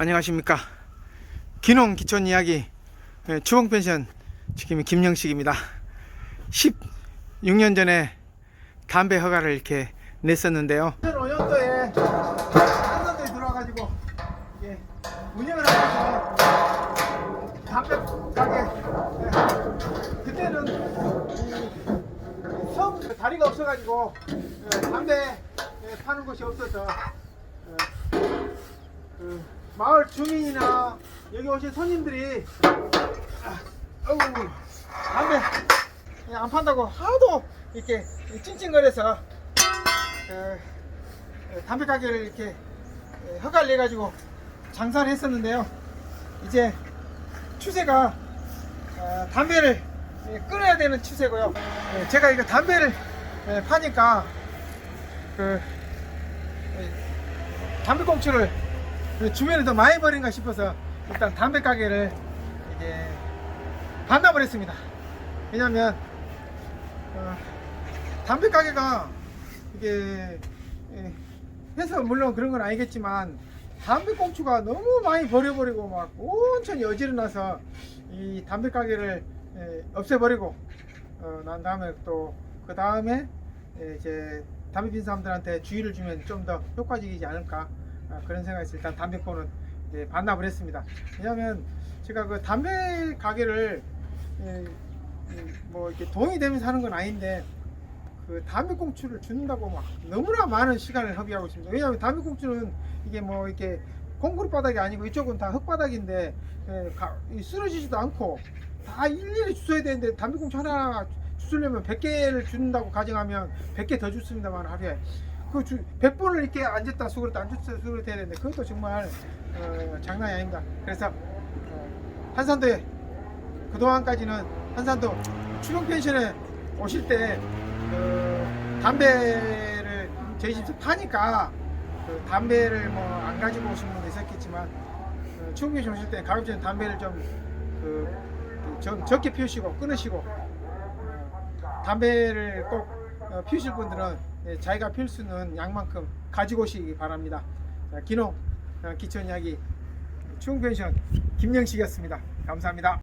안녕하십니까. 기농 기촌 이야기 예, 추봉 펜션 지킴이 김영식입니다. 16년 전에 담배 허가를 이렇게 냈었는데요. 2005년도에 한산도에 들어와가지고 예, 운영을 하면서 담배 가게. 예, 그때는 이 섬, 다리가 없어가지고 예, 담배 예, 파는 곳이 없어서 예, 그 마을 주민이나 여기 오신 손님들이 아, 어우, 담배 안 판다고 하도 이렇게 찡찡거려서 담배 가게를 이렇게 어, 허가를 내 가지고 장사를 했었는데요. 이제 추세가 어, 담배를 예, 끊어야 되는 추세고요. 예, 제가 이거 담배를 예, 파니까 그 예, 담배꽁초를 그 주변에 더 많이 버린가 싶어서 일단 담배 가게를 이제 반납을 했습니다. 왜냐면 어, 담배 가게가 이게 예, 해서 물론 그런 건 아니겠지만 담배 꽁초가 너무 많이 버려버리고 막 온천히 어지러나서 이 담배 가게를 예, 없애버리고 어, 난 다음에 또 그 다음에 예, 이제 담배 핀 사람들한테 주의를 주면 좀 더 효과적이지 않을까 아, 그런 생각에서 일단 담배코는 이제 반납을 했습니다. 왜냐하면 제가 그 담배 가게를 예, 이, 뭐 이렇게 돈이 되면서 하는 건 아닌데 그 담배 꽁초를 준다고 막 너무나 많은 시간을 허비하고 있습니다. 왜냐하면 담배 꽁초는 이게 뭐 이렇게 콘크리트 바닥이 아니고 이쪽은 다 흙바닥인데 예, 가- 이 쓰러지지도 않고 다 일일이 주워야 되는데 담배 꽁초 하나 주우려면 100개를 준다고 가정하면 100개 더 줬습니다만 하루에 그 주, 100번을 이렇게 앉았다 수그렸다 앉았다 수그렸다 해야 되는데 그것도 정말 어, 장난이 아닙니다. 그래서 어, 한산도에 그동안까지는 한산도 추경 펜션에 오실 때 그, 담배를 저희 집에서 파니까 그 담배를 뭐 안 가지고 오신 분도 있었겠지만 어, 추경 펜션 오실 때 가급적 담배를 좀그 그 적- 적게 피우시고 끊으시고 어, 담배를 꼭 어, 피우실 분들은 예, 자기가 피울 수 있는 양만큼 가지고 오시기 바랍니다. 자, 기농 어, 기촌 이야기 추경 펜션 김영식이었습니다. 감사합니다.